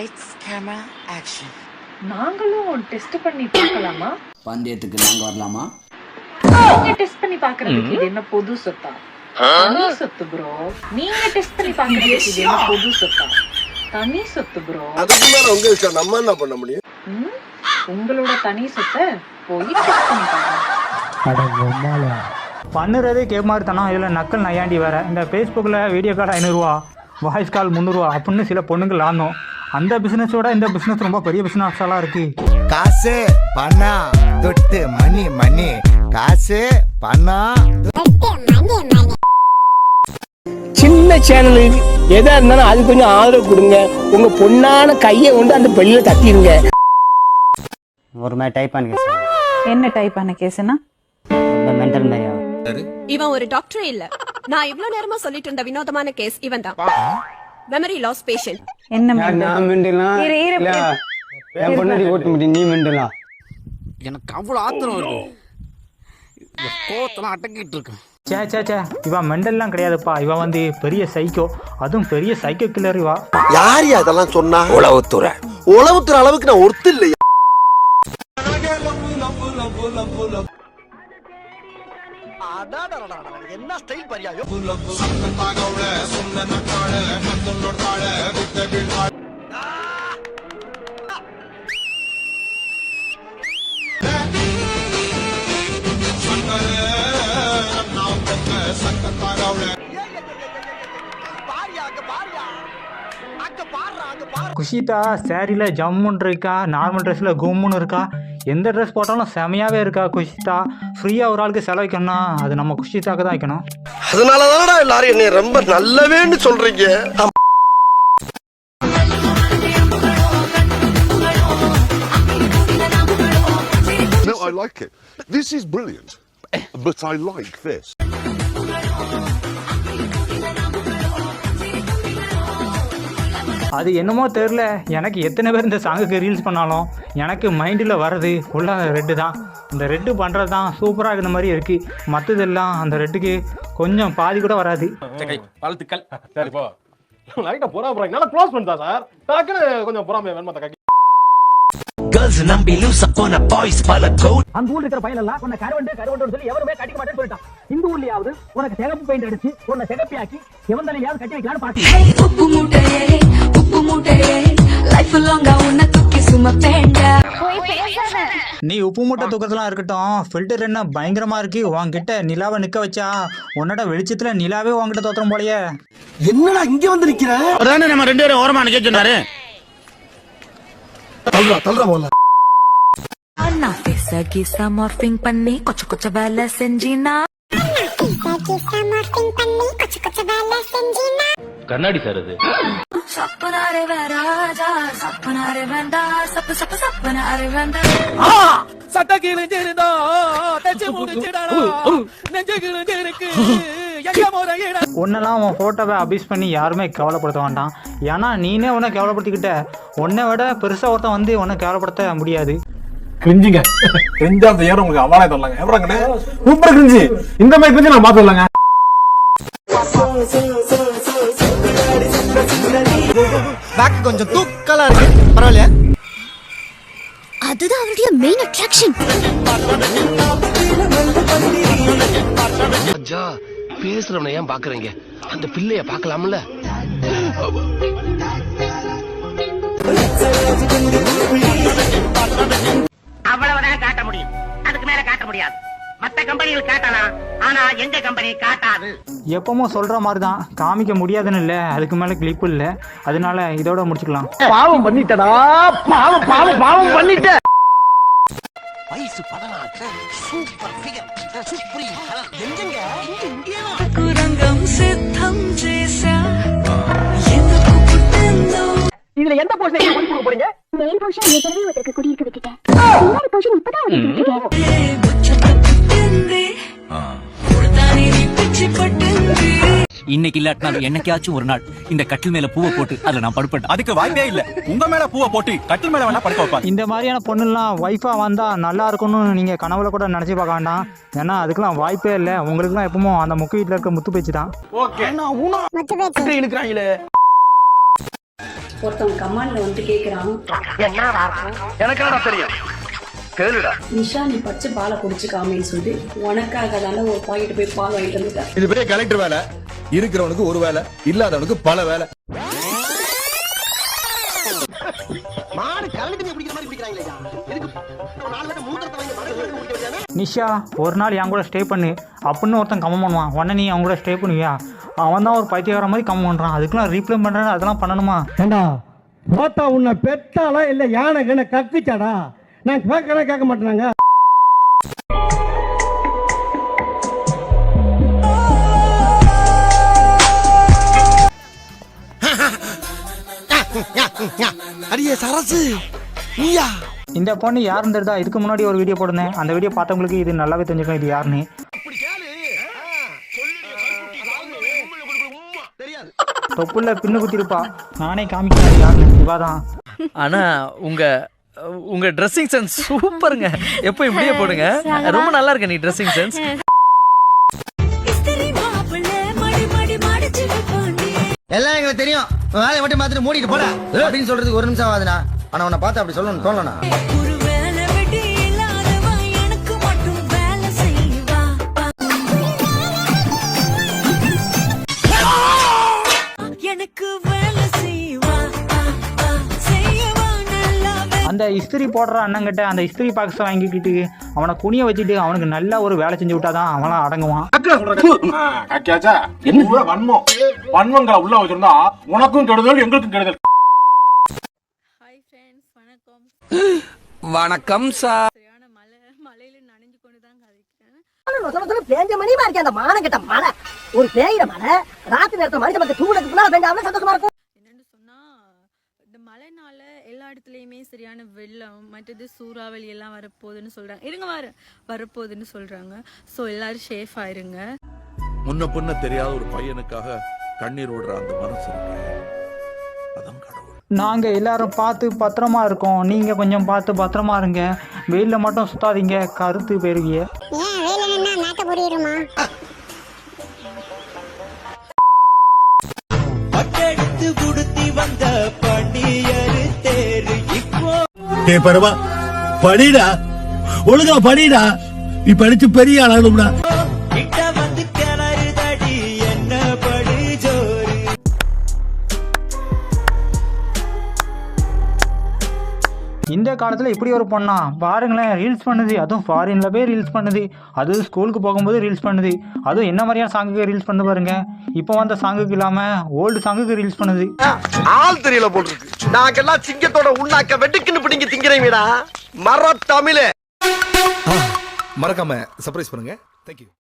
Lights, camera, action. நாங்களும் test பண்ணி பார்க்கலாமா? பந்தயத்துக்கு நாங்க வரலாமா? நீங்க டெஸ்ட் பண்ணி பார்க்கறதுக்கு இது என்ன பொது சொத்தா? தனி சொத்து ப்ரோ நீங்க டெஸ்ட் பண்ணி பார்க்கறதுக்கு இது என்ன பொது சொத்தா? தனி சொத்து ப்ரோ அதுக்கு மேல உங்க இஷ்டம் நம்ம என்ன பண்ண முடியும் உங்களோட தனி சொத்தை போய் டெஸ்ட் பண்ணி பாருங்க பண்ணுறதே கேமாறுத்தனம் இதில் நக்கல் நையாண்டி வேற. இந்த ஃபேஸ்புக்கில் வீடியோ கால் ஐநூறுரூவா வாய்ஸ் கால் முந்நூறுரூவா அப்படின்னு சில பொண்ணுங்கள் ஆனோம் அந்த பிஸ்னஸோட இந்த பிஸ்னஸ் ரொம்ப பெரிய பிஸ்னஸாலாம் இருக்குது காசு பணம் துட்டு மணி மணி. காசு பணம் சின்ன சேனலு எதா இருந்தாலும் அது கொஞ்சம் ஆதரவு கொடுங்க. உங்க பொண்ணான கையை கொண்டு அந்த பெல்லில தட்டிடுங்க ஒரு மாதிரி டைப் பண்ணி சார் என்ன டைப் பண்ண கேஸ்னா மென்டல் மாதிரியா இவன் ஒரு டாக்டரே இல்ல. நான் இவ்ளோ நேரமா சொல்லிட்டு இருந்த வினோதமான கேஸ் இவன் தான் மெமரி லாஸ் பேஷண்ட் என்ன நான் மெண்டலாம் இரு, இரு, என் பொண்ணாடி ஓட்ட முடியும் நீ மெண்டலாம் எனக்கு அவ்வளவு ஆத்திரம் இந்த கோவத்தெல்லாம் அடக்கிட்டு இருக்கேன் சே சே சே இவன் மெண்டல்லாம் கிடையாதுப்பா. இவன் வந்து பெரிய சைக்கோ அதுவும் பெரிய சைக்கோ கில்லர் இவா. யார் அதெல்லாம் சொன்னா? உளவுத்துறை. உளவுத்துற அளவுக்கு நான் ஒருத்து இல்லையா. என்ன ஸ்டைல் பரியாயோ குஷிதா சேரீல ஜம்முன்னு இருக்கா நார்மல் ட்ரெஸ்ஸில் கும்முன்னு இருக்கா? எந்த ட்ரெஸ் போட்டாலும் செமையாகவே இருக்கா குஷிதா? ஃப்ரீயாக ஒரு ஆளுக்கு செலவைக்கணும்னா அது நம்ம குஷிதாக்கு தான் வைக்கணும் அதனால தானடா எல்லாரும் என்னை ரொம்ப நல்லவேன்னு சொல்றீங்க No, I like it. This is brilliant. But I like this. அது என்னமோ தெரில எனக்கு எத்தனை பேர் இந்த சாங்குக்கு ரீல்ஸ் பண்ணாலும் எனக்கு மைண்டில் வர்றது ஃபுல்லாக ரெட்டு தான். இந்த ரெட்டு பண்ணுறது தான் சூப்பராக இருக்கிற மாதிரி இருக்குது மற்றதெல்லாம் அந்த ரெட்டுக்கு கொஞ்சம் பாதி கூட வராது. வாழ்த்துக்கள். சரிப்பா லைட்டா பொறாம போறாங்க நல்லா க்ளோஸ் பண்ணிட்டா சார் டக்குன்னு கொஞ்சம் பொறாம வேணுமா தக்கா அந்த ஊர்ல இருக்கிற பையன் எல்லாம் உன்னை கருவண்டு கருவண்டு சொல்லி எவருமே கட்டிக்க மாட்டேன்னு சொல்லிட்டான். இந்த ஊர்லயாவது உனக்கு சிகப்பு பெயிண்ட் அடிச்சு உன்னை சிகப்பியாக்கி எவன் தலையாவது கட்டி வைக்கலான்னு பாத்து உப்பு மூட்டையே உப்பு மூட்டையே. லைஃப் லாங்கா உன்னை தூக்கி சுமப்பேண்ட நீ உப்பு மூட்டை தூக்கறதுலாம் இருக்கட்டும். ஃபில்டர் என்ன பயங்கரமா இருக்கு. உன்கிட்ட நிலாவை நிக்க வச்சா உன்னோட வெளிச்சத்துல நிலாவே உன்கிட்ட தோத்துறோம் போலயே. என்னடா இங்க வந்து நிக்கிற? அதானே நம்ம ரெண்டு பேரும் ஓரமா நிக்க சொன்னாரு. தள்ளுறா தள்ளுறா போல நான் பேச கீசா மார்பிங் பண்ணி கொச்ச கொச்ச வேலை செஞ்சினா. கண்ணாடி சார் அது. சட்ட கிழிஞ்சிருந்தா தச்சு முடிச்சிடா நெஞ்சு கிழிஞ்சிருக்கு உன்னெல்லாம் உன் ஃபோட்டோவை அபியூஸ் பண்ணி யாருமே கவலைப்படுத்த வேண்டாம். ஏன்னா நீனே உன்னை கேவலப்படுத்திக்கிட்ட. உன்னை விட பெருசாக ஒருத்தன் வந்து உன்னை கேவலப்படுத்த முடியாது. கிரிஞ்சுங்க கிரிஞ்சா அந்த ஏறம் உங்களுக்கு அவார்டே தரலாங்க. எவ்வளோங்கண்ணே சூப்பர் கிரிஞ்சு இந்த மாதிரி கிரிஞ்சு நான் பார்த்துடலாங்க. பேக் கொஞ்சம் தூக்கலா இருக்கு. பரவாயில்லையா? அதுதான் அவருடைய மெயின் அட்ராக்ஷன் அஜா பேசுறவனை ஏன் பாக்குறீங்க அந்த பிள்ளைய பாக்கலாம்ல அவ்வளவுதான் மத்த கம்பெனிகள் காட்டலாம் ஆனா எங்க கம்பெனி காட்டாது. எப்பவுமே சொல்ற மாதிரிதான். காமிக்க முடியாதுன்னு இல்ல. அதுக்கு மேல கிளிப்பு இல்ல. அதனால இதோட முடிச்சுக்கலாம். பாவம் பண்ணிட்டடா. பாவம் பாவம் பாவம் பண்ணிட்ட வயசு பதினாறு சூப்பர் ஃபிகர் சுப்ரீம் எங்கெங்க? குரங்கம் சித்தம் ஜேசா இதுல எந்த போர்ஷன் நீங்க முடிக்க போறீங்க? மேல் போர்ஷன் ஏற்கனவே ஒருத்தருக்கு குடியிருக்க விட்டுட்டேன் இன்னொரு போர்ஷன் இப்பதான் ஒருத்தருக்கு இன்னைக்கு இல்லாட்டினாலும் என்னைக்காச்சும் ஒரு நாள் இந்த கட்டில் மேல பூவை போட்டு அதுல நான் படுப்பேன். அதுக்கு வாய்ப்பே இல்ல. உங்க மேல பூவை போட்டு கட்டில் மேல வேணா படுக்க வைப்பா இந்த மாதிரியான பொண்ணுலாம் ஒய்ஃபாக வந்தால் நல்லா இருக்கும்னு நீங்கள் கனவுல கூட நினச்சி பார்க்க வேண்டாம். ஏன்னா அதுக்கெல்லாம் வாய்ப்பே இல்லை. உங்களுக்குலாம் எப்பவும் அந்த முக்கு வீட்டில் இருக்க முத்து பேச்சு தான். ஓகே. இழுக்கிறாங்களே. ஒருத்தவங்க கமாண்ட்ல வந்து கேக்குறான் எனக்கு தெரியும்? கேளுடா. நிஷா நீ பச்சை பாலை குடிச்சு காமின்னு சொல்லிட்டு உனக்காக தானே ஒரு பாக்கெட் போய் பால் வாங்கிட்டு வந்துட்டேன். இது பெரிய கலெக்டர் வேலை. இருக்கிறவனுக்கு ஒரு வேலை இல்லாதவனுக்கு பல வேலை. மாடு தண்ணி குடிக்கிற மாதிரி குடிக்கிறாங்களே நிஷா ஒரு நாள் என் கூட ஸ்டே பண்ணு. அப்படின்னு ஒருத்தன் கம்ம பண்ணுவான். உடனே நீ அவன் கூட ஸ்டே பண்ணுவியா? அவன் தான் ஒரு பைத்தியக்கார மாதிரி கம்ம பண்ணுறான் அதுக்கெல்லாம் ரீப்ளே பண்ணுறேன் அதெல்லாம் பண்ணணுமா? ஏண்டா பார்த்தா உன்னை பெத்தாளா இல்ல யானை கண்ண கக்குச்சாடா? நான் கேட்கறேன் கேட்க மாட்டேனாங்க. அடியே சரசு நீயா? இந்த பொண்ணு யாருன்னு தெரியுதா? இதுக்கு முன்னாடி ஒரு வீடியோ போட்டிருந்தேன். அந்த வீடியோ பார்த்தவங்களுக்கு இது நல்லாவே தெரிஞ்சுக்கும் இது யாருன்னு. தொப்புள்ள பின்னு குத்திருப்பா நானே காமிக்கிறேன். யாருன்னு. இவா தான். ஆனா உங்க உங்க ட்ரெஸ்ஸிங் சென்ஸ் சூப்பருங்க. எப்போ இப்படியே போடுங்க. ரொம்ப நல்லா இருக்கு நீ ட்ரெஸ்ஸிங் சென்ஸ் எல்லாம் எங்களுக்கு தெரியும். வேலையை மட்டும் பார்த்துட்டு மூடிட்டு போட. அப்படின்னு சொல்றதுக்கு ஒரு நிமிஷம் ஆகுதுண்ணா. ஆனா உன்னை பார்த்து அப்படி சொல்லணும் தோணலண்ணா. இஸ்திரி போடுற அண்ணங்கிட்ட. அந்த இஸ்திரி பாக்ஸை வாங்கிக்கிட்டு அவனை குனிய வச்சுட்டு அவனுக்கு நல்ல ஒரு வேலை செஞ்சு விட்டாதான் அவனாம் அடங்குவான். என்ன? வன்மம். வன்மங்களை உள்ள வச்சிருந்தா உனக்கும் கெடுதல் எங்களுக்கும் கெடுதல். வணக்கம். வணக்கம் சார் மழையில நனைஞ்சு கொண்டு தான் கதைக்கிறேன் பேஞ்ச மணிமா இருக்கே அந்த மானம் கெட்ட மழை. ஒரு பேயிட மழை ராத்திரி நேரத்துல மனுஷன் தூங்குறதுக்கு முன்னால சந்தோஷமா இருக்கும். மழைனால எல்லா இடத்துலயுமே சரியான வெள்ளம் மற்றது சூறாவளி எல்லாம் வரப்போகுதுன்னு சொல்றாங்க. இருங்க வர வரப்போகுதுன்னு சொல்றாங்க. ஸோ எல்லாரும் சேஃப் ஆயிருங்க முன்ன பின்ன தெரியாத ஒரு பையனுக்காக கண்ணீர் ஓடுற அந்த மனசு அதான் கடவுள். நாங்க எல்லாரும் பார்த்து பத்திரமா இருக்கோம். நீங்க கொஞ்சம் பார்த்து பத்திரமா இருங்க. வெயில்ல மட்டும் சுத்தாதீங்க. கருத்து போயிருவீங்க எடுத்து குடுத்தி வந்த பண்டியரு தேரு. இப்போ ஏ பரவா படிடா ஒழுங்கா படிடா. நீ படிச்சு பெரிய ஆளாகணும்டா. இந்த காலத்தில் இப்படி ஒரு பொண்ணா? பாருங்களேன் ரீல்ஸ் பண்ணுது. அதுவும் ஃபாரினில் போய் ரீல்ஸ் பண்ணுது. அது ஸ்கூலுக்கு போகும்போது ரீல்ஸ் பண்ணுது. அதுவும் என்ன மாதிரியான சாங்குக்கு ரீல்ஸ் பண்ணு பாருங்க. இப்போ வந்த சாங்குக்கு இல்லாமல் ஓல்டு சாங்குக்கு ரீல்ஸ் பண்ணுது. ஆள் தெரியல போட்டுருக்கு நாங்கெல்லாம் சிங்கத்தோட உண்ணாக்க வெட்டுக்குன்னு பிடிங்க திங்கிறீங்கடா மர தமிழே மறக்காம சர்ப்ரைஸ் பண்ணுங்க. தேங்க்யூ